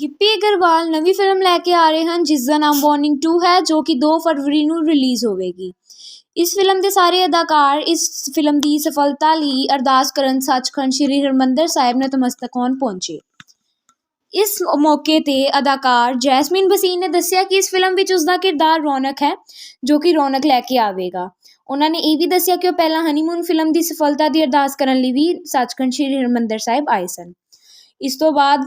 ਗਿੱਪੀ ਅਗਰਵਾਲ ਨਵੀਂ ਫਿਲਮ ਲੈ ਕੇ ਆ ਰਹੇ ਹਨ ਜਿਸ ਦਾ ਨਾਮ ਵਾਰਨਿੰਗ 2 ਹੈ, ਜੋ ਕਿ 2 ਫਰਵਰੀ ਨੂੰ ਰਿਲੀਜ਼ ਹੋਵੇਗੀ। ਇਸ ਫਿਲਮ ਦੇ ਸਾਰੇ ਅਦਾਕਾਰ ਇਸ ਫਿਲਮ ਦੀ ਸਫਲਤਾ ਲਈ ਅਰਦਾਸ ਕਰਨ ਸੱਚਖੰਡ ਸ੍ਰੀ ਹਰਿਮੰਦਰ ਸਾਹਿਬ ਨਤਮਸਤਕ ਹੋਣ ਪਹੁੰਚੇ। ਇਸ ਮੌਕੇ ਤੇ ਅਦਾਕਾਰ ਜੈਸਮੀਨ ਬਸੀਨ ਨੇ ਦੱਸਿਆ ਕਿ ਇਸ ਫਿਲਮ ਵਿੱਚ ਉਸ ਦਾ ਕਿਰਦਾਰ ਰੌਣਕ ਹੈ, ਜੋ ਕਿ ਰੌਣਕ ਲੈ ਕੇ ਆਵੇਗਾ। ਉਹਨਾਂ ਨੇ ਇਹ ਵੀ ਦੱਸਿਆ ਕਿ ਉਹ ਪਹਿਲਾਂ ਹਨੀਮੂਨ ਫਿਲਮ ਦੀ ਸਫਲਤਾ ਦੀ ਅਰਦਾਸ ਕਰਨ ਲਈ ਵੀ ਸੱਚਖੰਡ ਸ੍ਰੀ ਹਰਿਮੰਦਰ ਸਾਹਿਬ ਆਏ ਸਨ। ਇਸ ਤੋਂ ਬਾਅਦ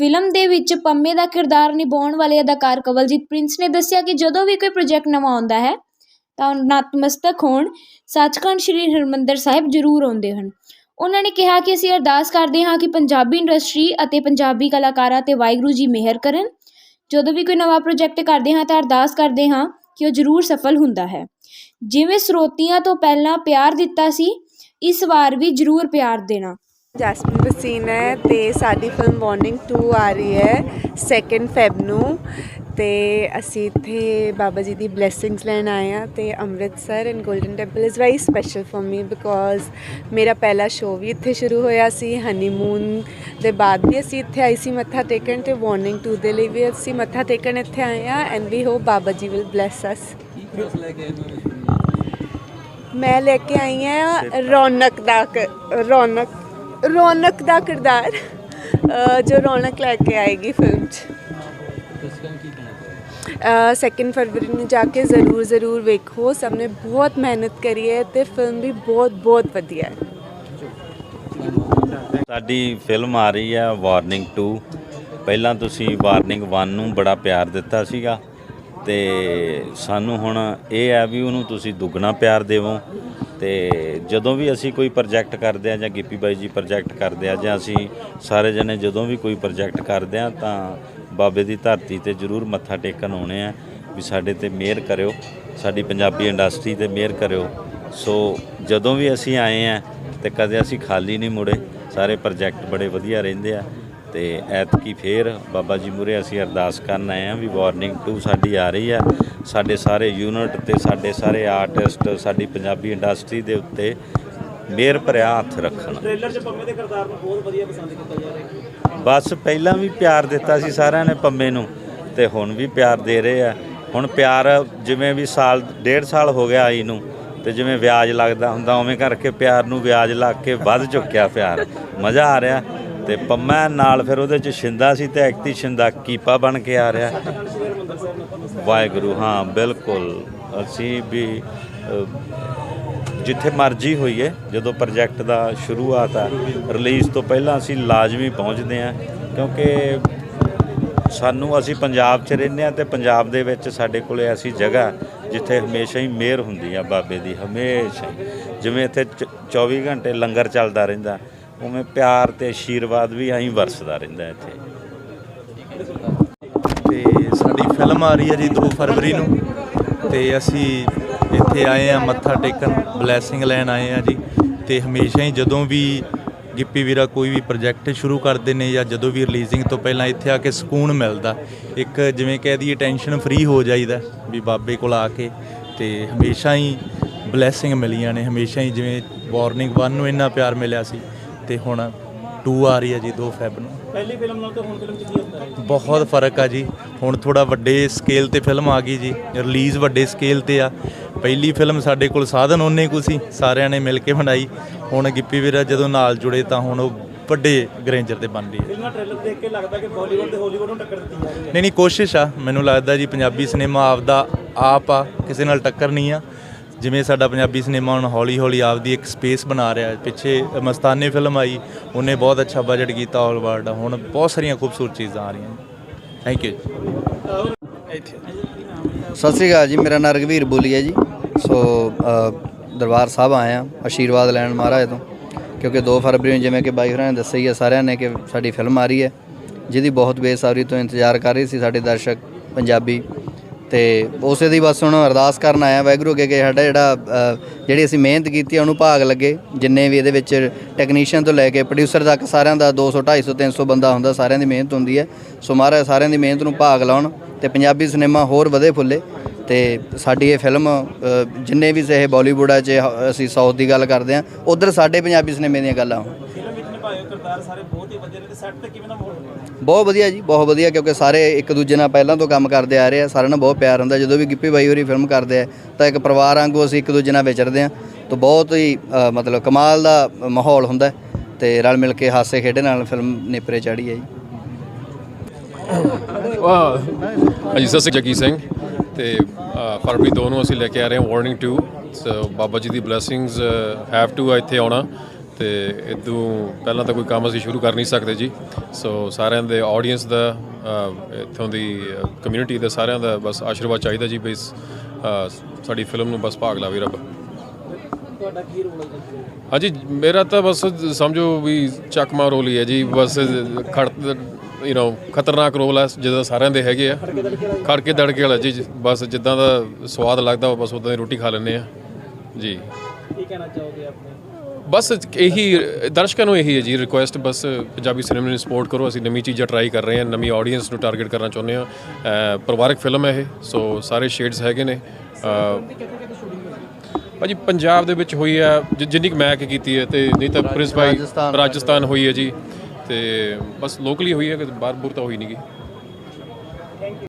ਫਿਲਮ ਦੇ ਵਿੱਚ ਪੰਮੇ ਦਾ ਕਿਰਦਾਰ ਨਿਭਾਉਣ ਵਾਲੇ ਅਦਾਕਾਰ ਕਵਲਜੀਤ ਪ੍ਰਿੰਸ ਨੇ ਦੱਸਿਆ ਕਿ ਜਦੋਂ ਵੀ ਕੋਈ ਪ੍ਰੋਜੈਕਟ ਨਵਾਂ ਆਉਂਦਾ ਹੈ, ਤਾਂ ਨਤਮਸਤਕ ਹੋਣ। ਸੱਚਖੰਡ ਸ੍ਰੀ ਹਰਿਮੰਦਰ ਸਾਹਿਬ ਜ਼ਰੂਰ ਆਉਂਦੇ ਹਨ। ਉਹਨਾਂ ਨੇ ਕਿਹਾ ਕਿ ਅਸੀਂ ਅਰਦਾਸ ਕਰਦੇ ਹਾਂ ਕਿ ਪੰਜਾਬੀ ਇੰਡਸਟਰੀ ਅਤੇ ਪੰਜਾਬੀ ਕਲਾਕਾਰਾਂ ਤੇ ਵਾਹਿਗੁਰੂ ਜੀ ਮਿਹਰ ਕਰਨ। ਜਦੋਂ ਵੀ ਕੋਈ ਨਵਾਂ ਪ੍ਰੋਜੈਕਟ ਕਰਦੇ ਹਾਂ, ਤਾਂ ਅਰਦਾਸ ਕਰਦੇ ਹਾਂ ਕਿ ਉਹ ਜ਼ਰੂਰ ਸਫਲ ਹੁੰਦਾ ਹੈ। ਜਿਵੇਂ ਸਰੋਤੀਆਂ ਤੋਂ ਪਹਿਲਾਂ ਪਿਆਰ ਦਿੱਤਾ ਸੀ, ਇਸ ਵਾਰ ਵੀ ਜ਼ਰੂਰ ਪਿਆਰ ਦੇਣਾ। ਜੈਸਮੀਨ ਬਸੀਨ ਹੈ ਤੇ ਸਾਡੀ ਫਿਲਮ ਵਾਰਨਿੰਗ 2 ਆ ਰਹੀ ਹੈ 2 ਫੈਬ ਨੂੰ। ਤੇ ਅਸੀਂ ਇੱਥੇ ਬਾਬਾ ਜੀ ਦੀ ਬਲੇਸਿੰਗਸ ਲੈਣ ਆਏ ਆ ਤੇ Amritsar and golden temple is very special for me because ਮੇਰਾ ਪਹਿਲਾ ਸ਼ੋਅ ਵੀ ਇੱਥੇ ਸ਼ੁਰੂ ਹੋਇਆ ਸੀ ਹਨੀਮੂਨ ਦੇ ਬਾਅਦ ਵੀ ਅਸੀਂ ਇੱਥੇ ਆਈ ਸੀ ਮੱਥਾ ਟੇਕਣ ਤੇ ਵਾਰਨਿੰਗ 2 ਦੇ ਲਈ ਵੀ ਅਸੀਂ ਮੱਥਾ ਟੇਕਣ ਇੱਥੇ ਆਏ ਆ and we hop Baba ji will bless ਅਸ ਮੈਂ ਲੈ ਕੇ ਆਈ ਹਾਂ ਰੌਣਕ ਦਾ ਕ- ਰੌਣਕ ਰੌਣਕ ਦਾ ਕਿਰਦਾਰ ਅ, ਜੋ ਰੌਣਕ ਲੈ ਕੇ ਆਏਗੀ ਫਿਲਮ 'ਚ। ਸੈਕਿੰਡ ਫਰਵਰੀ ਨੂੰ ਜਾ ਕੇ ਜ਼ਰੂਰ ਜ਼ਰੂਰ ਵੇਖੋ। ਸਭ ਨੇ ਬਹੁਤ ਮਿਹਨਤ ਕਰੀ ਹੈ ਤੇ ਫਿਲਮ ਵੀ ਬਹੁਤ ਬਹੁਤ ਵਧੀਆ ਹੈ। ਸਾਡੀ ਫਿਲਮ ਆ ਰਹੀ ਹੈ ਵਾਰਨਿੰਗ 2 ਪਹਿਲਾਂ ਤੁਸੀਂ ਵਾਰਨਿੰਗ 1 ਨੂੰ ਬੜਾ ਪਿਆਰ ਦਿੱਤਾ ਸੀਗਾ ਤੇ ਸਾਨੂੰ ਹੁਣ ਇਹ ਹੈ ਵੀ ਉਹਨੂੰ ਤੁਸੀਂ ਦੁੱਗਣਾ ਪਿਆਰ ਦੇਵੋ। ਤੇ ਜਦੋਂ ਵੀ ਅਸੀਂ ਕੋਈ ਪ੍ਰੋਜੈਕਟ ਕਰਦੇ ਆ ਜਾਂ ਗਿੱਪੀ ਬਾਈ ਜੀ ਪ੍ਰੋਜੈਕਟ ਕਰਦੇ ਆ ਜਾਂ ਅਸੀਂ ਸਾਰੇ ਜਣੇ ਜਦੋਂ ਵੀ ਕੋਈ ਪ੍ਰੋਜੈਕਟ ਕਰਦੇ ਆ ਤਾਂ ਬਾਬੇ ਦੀ ਧਰਤੀ ਤੇ ਜ਼ਰੂਰ ਮੱਥਾ ਟੇਕਣ ਆਉਣੇ ਆ ਵੀ ਸਾਡੇ ਤੇ ਮਿਹਰ ਕਰਿਓ, ਸਾਡੀ ਪੰਜਾਬੀ ਇੰਡਸਟਰੀ ਤੇ ਮਿਹਰ ਕਰਿਓ। ਸੋ ਜਦੋਂ ਵੀ ਅਸੀਂ ਆਏ ਆ ਤੇ ਕਦੇ ਅਸੀਂ ਖਾਲੀ ਨਹੀਂ ਮੁੜੇ, ਸਾਰੇ ਪ੍ਰੋਜੈਕਟ ਬੜੇ ਵਧੀਆ ਰਹਿੰਦੇ ਆ। ਤੇ ਐਤਕੀ ਫੇਰ ਬਾਬਾ ਜੀ ਮੂਰੇ ਅਸੀਂ ਅਰਦਾਸ ਕਰਨ ਆਏ ਆ ਵੀ ਵਾਰਨਿੰਗ 2 ਸਾਡੀ ਆ ਰਹੀ ਆ। ਸਾਡੇ ਸਾਰੇ ਯੂਨਿਟ ਤੇ ਸਾਡੇ ਸਾਰੇ ਆਰਟਿਸਟ ਸਾਡੀ ਪੰਜਾਬੀ ਇੰਡਸਟਰੀ ਦੇ ਉੱਤੇ ਮਿਹਰ ਭਰਿਆ ਹੱਥ ਰੱਖਣ। ਟ੍ਰੇਲਰ 'ਚ ਪੰਮੇ ਦੇ ਕਿਰਦਾਰ ਨੂੰ ਬਹੁਤ ਵਧੀਆ ਪਸੰਦ ਕੀਤਾ ਜਾ ਰਿਹਾ ਬਸ ਪਹਿਲਾਂ ਵੀ ਪਿਆਰ ਦਿੱਤਾ ਸੀ ਸਾਰਿਆਂ ਨੇ ਪੰਮੇ ਨੂੰ ਤੇ ਹੁਣ ਵੀ ਪਿਆਰ ਦੇ ਰਹੇ ਆ। ਹੁਣ ਪਿਆਰ ਜਿਵੇਂ ਵੀ ਸਾਲ ਡੇਢ ਸਾਲ ਹੋ ਗਿਆ ਆਈ ਨੂੰ ਤੇ ਜਿਵੇਂ ਵਿਆਜ ਲੱਗਦਾ ਹੁੰਦਾ ਉਵੇਂ ਕਰਕੇ ਪਿਆਰ ਨੂੰ ਵਿਆਜ ਲੱਗ ਕੇ ਵੱਧ ਚੁੱਕਿਆ ਪਿਆਰ। ਮਜ਼ਾ ਆ ਰਿਹਾ। ਤੇ ਪੰਮਾ ਨਾਲ ਫਿਰ ਉਹਦੇ ਚ ਸ਼ਿੰਦਾ ਸੀ ਤੇ ਐਕਤੀ ਸ਼ਿੰਦਾ ਕੀਪਾ ਬਣ ਕੇ ਆ ਰਿਹਾ। ਵਾਹਿਗੁਰੂ, ਹਾਂ, ਬਿਲਕੁਲ। ਅਸੀਂ ਵੀ ਜਿੱਥੇ ਮਰਜ਼ੀ ਹੋਈਏ, ਜਦੋਂ ਪ੍ਰੋਜੈਕਟ ਦਾ ਸ਼ੁਰੂਆਤ ਆ, ਰਿਲੀਜ਼ ਤੋਂ ਪਹਿਲਾਂ ਅਸੀਂ ਲਾਜ਼ਮੀ ਪਹੁੰਚਦੇ ਆ ਕਿਉਂਕਿ ਸਾਨੂੰ ਅਸੀਂ ਪੰਜਾਬ 'ਚ ਰਹਿੰਦੇ ਆ ਤੇ ਪੰਜਾਬ ਦੇ ਵਿੱਚ ਸਾਡੇ ਕੋਲੇ ਐਸੀ ਜਗ੍ਹਾ ਜਿੱਥੇ ਹਮੇਸ਼ਾ ਹੀ ਮਿਹਰ ਹੁੰਦੀ ਆ ਬਾਬੇ ਦੀ, ਹਮੇਸ਼ਾ ਜਿਵੇਂ ਇੱਥੇ ਚ- 24 ਘੰਟੇ ਲੰਗਰ ਚੱਲਦਾ ਰਹਿੰਦਾ ਉਵੇਂ ਪਿਆਰ ਤੇ ਆਸ਼ੀਰਵਾਦ ਵੀ ਐਂ ਵਰਸਦਾ ਰਹਿੰਦਾ ਇੱਥੇ। ਤੇ ਸਾਡੀ ਫਿਲਮ ਆ ਰਹੀ ਹੈ ਜੀ 2 ਫਰਵਰੀ ਨੂੰ। ਤੇ ਅਸੀਂ ਇੱਥੇ ਆਏ ਆ ਮੱਥਾ ਟੇਕਣ, ਬਲੇਸਿੰਗ ਲੈਣ ਆਏ ਆ ਜੀ। ਤੇ ਹਮੇਸ਼ਾ ਹੀ ਜਦੋਂ ਵੀ ਗਿੱਪੀ ਵੀਰਾ ਕੋਈ ਵੀ ਪ੍ਰੋਜੈਕਟ ਸ਼ੁਰੂ ਕਰਦੇ ਨੇ ਜਾਂ ਜਦੋਂ ਵੀ ਰਿਲੀਜ਼ਿੰਗ ਤੋਂ ਪਹਿਲਾਂ ਇੱਥੇ ਆ ਕੇ ਸਕੂਨ ਮਿਲਦਾ। ਇੱਕ ਜਿਵੇਂ ਕਹਿ ਦਈਏ ਟੈਨਸ਼ਨ ਫ੍ਰੀ ਹੋ ਜਾਈਦਾ ਵੀ ਬਾਬੇ ਕੋਲ ਆ ਕੇ। ਤੇ ਹਮੇਸ਼ਾ ਹੀ ਬਲੇਸਿੰਗ ਮਿਲੀਆਂ ਨੇ, ਹਮੇਸ਼ਾ ਹੀ ਜਿਵੇਂ ਵਾਰਨਿੰਗ 1 ਨੂੰ ਇੰਨਾ ਪਿਆਰ ਮਿਲਿਆ ਸੀ। ਤੇ ਹੁਣ 2 ਆ ਰਹੀ ਹੈ ਜੀ 2 ਫੈਬ ਨੂੰ। ਪਹਿਲੀ ਫਿਲਮ ਨਾਲ ਤਾਂ ਹੁਣ ਫਿਲਮ 'ਚ ਕੀ ਹੁੰਦਾ ਹੈ? ਬਹੁਤ ਫ਼ਰਕ ਆ ਜੀ। ਹੁਣ ਥੋੜਾ ਵੱਡੇ ਸਕੇਲ ਤੇ ਫਿਲਮ ਆ ਗਈ ਜੀ। ਰਿਲੀਜ਼ ਵੱਡੇ ਸਕੇਲ ਤੇ ਆ। ਪਹਿਲੀ ਫਿਲਮ ਸਾਡੇ ਕੋਲ ਸਾਧਨ ਉਹਨੇ ਕੁ ਸੀ ਸਾਰਿਆਂ ਨੇ ਮਿਲ ਕੇ ਬਣਾਈ। ਹੁਣ ਗਿੱਪੀ ਵੀਰਾ ਜਦੋਂ ਨਾਲ ਜੁੜੇ ਤਾਂ ਹੁਣ ਉਹ ਵੱਡੇ ਗਰੇਂਜਰ ਤੇ ਬਣ ਰਹੀ ਹੈ। ਫਿਲਮਾਂ ਟ੍ਰੇਲਰ ਦੇਖ ਕੇ ਲੱਗਦਾ ਕਿ ਬਾਲੀਵੁੱਡ ਤੇ ਹਾਲੀਵੁੱਡ ਨੂੰ ਟੱਕਰ ਦਿੱਤੀ ਜਾ ਰਹੀ ਹੈ। ਨਹੀਂ ਨਹੀਂ ਕੋਸ਼ਿਸ਼ ਆ। ਮੈਨੂੰ ਲੱਗਦਾ ਜੀ ਪੰਜਾਬੀ ਸਿਨੇਮਾ ਆਪਦਾ ਆਪ ਆ ਕਿਸੇ ਨਾਲ ਟੱਕਰ ਨਹੀਂ ਆ। ਜਿਵੇਂ ਸਾਡਾ ਪੰਜਾਬੀ ਸਿਨੇਮਾ ਹੁਣ ਹੌਲੀ ਹੌਲੀ ਆਪਦੀ ਇੱਕ ਸਪੇਸ ਬਣਾ ਰਿਹਾ ਪਿੱਛੇ ਮਸਤਾਨੇ ਫਿਲਮ ਆਈ, ਉਹਨੇ ਬਹੁਤ ਅੱਛਾ ਬਜਟ ਕੀਤਾ ਆਲ ਵਰਲਡ ਹੁਣ ਬਹੁਤ ਸਾਰੀਆਂ ਖੂਬਸੂਰਤ ਚੀਜ਼ਾਂ ਆ ਰਹੀਆਂ ਥੈਂਕ ਯੂ ਸਤਿ ਸ੍ਰੀ ਅਕਾਲ ਜੀ, ਮੇਰਾ ਨਾਮ ਰਗਵੀਰ ਬੋਲੀ ਹੈ ਜੀ ਸੋ ਦਰਬਾਰ ਸਾਹਿਬ ਆਏ ਆ ਆਸ਼ੀਰਵਾਦ ਲੈਣ ਮਹਾਰਾਜ ਤੋਂ। ਕਿਉਂਕਿ 2 ਫਰਵਰੀ ਨੂੰ ਜਿਵੇਂ ਕਿ ਬਾਈ ਹੋਰਾਂ ਨੇ ਦੱਸਿਆ ਹੀ ਹੈ ਸਾਰਿਆਂ ਨੇ ਕਿ ਸਾਡੀ ਫਿਲਮ ਆ ਰਹੀ ਹੈ। ਜਿਹਦੀ ਬਹੁਤ ਬੇਸਬਰੀ ਤੋਂ ਇੰਤਜ਼ਾਰ ਕਰ ਰਹੇ ਸੀ ਸਾਡੇ ਦਰਸ਼ਕ ਪੰਜਾਬੀ। ਤੇ ਉਸੇ ਦੀ ਬਸ ਹੁਣ ਅਰਦਾਸ ਕਰਨ ਆਇਆ, ਵਾਹਿਗੁਰੂ ਅੱਗੇ ਕਿ ਸਾਡਾ ਜਿਹੜਾ ਜਿਹੜੀ ਅਸੀਂ ਮਿਹਨਤ ਕੀਤੀ ਉਹਨੂੰ ਭਾਗ ਲੱਗੇ। ਜਿੰਨੇ ਵੀ ਇਹਦੇ ਵਿੱਚ ਟੈਕਨੀਸ਼ੀਅਨ ਤੋਂ ਲੈ ਕੇ ਪ੍ਰੋਡਿਊਸਰ ਤੱਕ ਸਾਰਿਆਂ ਦਾ 200 250 300 ਬੰਦਾ ਹੁੰਦਾ, ਸਾਰਿਆਂ ਦੀ ਮਿਹਨਤ ਹੁੰਦੀ ਹੈ। ਸੋ ਮਹਾਰਾਜ ਸਾਰਿਆਂ ਦੀ ਮਿਹਨਤ ਨੂੰ ਭਾਗ ਲਾਉਣ ਤੇ ਪੰਜਾਬੀ ਸਿਨੇਮਾ ਹੋਰ ਵਧੇ ਫੁੱਲੇ। ਤੇ ਸਾਡੀ ਇਹ ਫਿਲਮ ਜਿੰਨੇ ਵੀ ਸਹੇ ਬਾਲੀਵੁੱਡ ਆ ਚ ਅਸੀਂ ਸਾਊਥ ਦੀ ਗੱਲ ਕਰਦੇ ਆ, ਉਧਰ ਸਾਡੇ ਪੰਜਾਬੀ ਸਿਨੇਮੇ ਦੀਆਂ ਗੱਲਾਂ ਹੋਣ ਫਿਲਮ ਵਿੱਚ ਨਿਭਾਏ ਹੋਏ ਕਿਰਦਾਰ ਸਾਰੇ ਬਹੁਤ ਹੀ ਵਧੀਆ ਨੇ ਤੇ ਸੈੱਟ ਤੇ ਕਿਵੇਂ ਦਾ ਮਾਹੌਲ ਹੁੰਦਾ ਬਹੁਤ ਵਧੀਆ ਜੀ ਬਹੁਤ ਵਧੀਆ ਕਿਉਂਕਿ ਸਾਰੇ ਇੱਕ ਦੂਜੇ ਨਾਲ ਪਹਿਲਾਂ ਤੋਂ ਕੰਮ ਕਰਦੇ ਆ ਰਹੇ ਆ ਸਾਰਿਆਂ ਨਾਲ ਬਹੁਤ ਪਿਆਰ ਹੁੰਦਾ। ਜਦੋਂ ਵੀ ਗਿੱਪੀ ਬਾਈ ਹੋਰੀ ਫਿਲਮ ਕਰਦੇ ਆ ਤਾਂ ਇੱਕ ਪਰਿਵਾਰ ਵਾਂਗੂ ਅਸੀਂ ਇੱਕ ਦੂਜੇ ਨਾਲ ਵਿਚਰਦੇ ਆ। ਤਾਂ ਬਹੁਤ ਹੀ ਅ, ਮਤਲਬ ਕਮਾਲ ਦਾ ਮਾਹੌਲ ਹੁੰਦਾ ਹੈ ਤੇ ਰਲ ਮਿਲ ਕੇ ਹਾਸੇ ਖੇਡੇ ਨਾਲ ਫਿਲਮ ਨੇਪਰੇ ਚੜੀ ਹੈ ਜੀ। ਵਾਹ। ਹਾਂਜੀ ਸਤਿ ਸ਼੍ਰੀ ਅਕਾਲ ਜੱਗੀ ਸਿੰਘ ਤੇ ਫਰਵਰੀ 2 ਨੂੰ ਅਸੀਂ ਲੈ ਕੇ ਆ ਰਹੇ ਹਾਂ warning 2 so Baba ji the blessings have to ਇੱਥੇ ਆਉਣਾ। ਤੇ ਇਦੋਂ ਪਹਿਲਾਂ ਤਾਂ ਕੋਈ ਕੰਮ ਅਸੀਂ ਸ਼ੁਰੂ ਕਰ ਨਹੀਂ ਸਕਦੇ ਜੀ। ਸੋ ਸਾਰਿਆਂ ਦੇ ਆਡੀਅנס ਦਾ ਇਥੋਂ ਦੀ ਕਮਿਊਨਿਟੀ ਦਾ ਸਾਰਿਆਂ ਦਾ ਬਸ ਆਸ਼ੀਰਵਾਦ ਚਾਹੀਦਾ ਜੀ ਬਈ ਸਾਡੀ ਫਿਲਮ ਨੂੰ ਬਸ ਭਾਗ ਲਾਵੇ ਰੱਬ। ਤੁਹਾਡਾ ਕੀ ਹਾਂਜੀ ਮੇਰਾ ਤਾਂ ਬਸ ਸਮਝੋ ਵੀ ਚੱਕਮਾ ਰੋਲ ਹੀ ਹੈ ਜੀ। ਬਸ ਖੜ ਯੂ نو ਖਤਰਨਾਕ ਰੋਲ ਹੈ ਜਿਹਦਾ ਸਾਰਿਆਂ ਦੇ ਹੈਗੇ ਆ। ਖੜਕੇ ਦੜਕੇ ਵਾਲਾ ਜੀ ਬਸ ਜਿੱਦਾਂ ਦਾ ਸਵਾਦ ਲੱਗਦਾ ਬਸ ਉਦਾਂ ਦੀ ਰੋਟੀ ਖਾ ਲੈਂਦੇ ਆ। ਜੀ। ਕੀ ਕਹਿਣਾ ਚਾਹੋਗੇ ਆਪਣੇ? ਬਸ ਇਹੀ ਦਰਸ਼ਕਾਂ ਨੂੰ ਇਹੀ ਹੈ ਜੀ ਰਿਕੁਐਸਟ ਬਸ ਪੰਜਾਬੀ ਸਿਨੇਮਾ ਨੂੰ ਸਪੋਰਟ ਕਰੋ ਅਸੀਂ ਨਵੀਂ ਚੀਜ਼ਾਂ ਟਰਾਈ ਕਰ ਰਹੇ ਹਾਂ ਨਵੀਂ ਆਡੀਅנס ਨੂੰ ਟਾਰਗੇਟ ਕਰਨਾ ਚਾਹੁੰਦੇ ਹਾਂ। ਪਰਿਵਾਰਕ ਫਿਲਮ ਹੈ ਇਹ ਸੋ ਸਾਰੇ ਸ਼ੇਡਸ ਹੈਗੇ ਨੇ। ਭਾਜੀ ਪੰਜਾਬ ਦੇ ਵਿੱਚ ਹੋਈ ਹੈ ਜਿ- ਜਿੰਨੀ ਕੁ ਮੈਂ ਕਿ ਕੀਤੀ ਹੈ ਤੇ ਨਹੀਂ ਤਾਂ ਪ੍ਰਿੰਸ ਭਾਈ ਰਾਜਸਥਾਨ। ਹੋਈ ਹੈ ਜੀ ਤੇ ਬਸ ਲੋਕਲੀ ਹੋਈ ਹੈ ਕਿ ਬਾਹਰ ਬੁਰ ਤਾਂ ਹੋਈ ਨਹੀਂ ਗੀ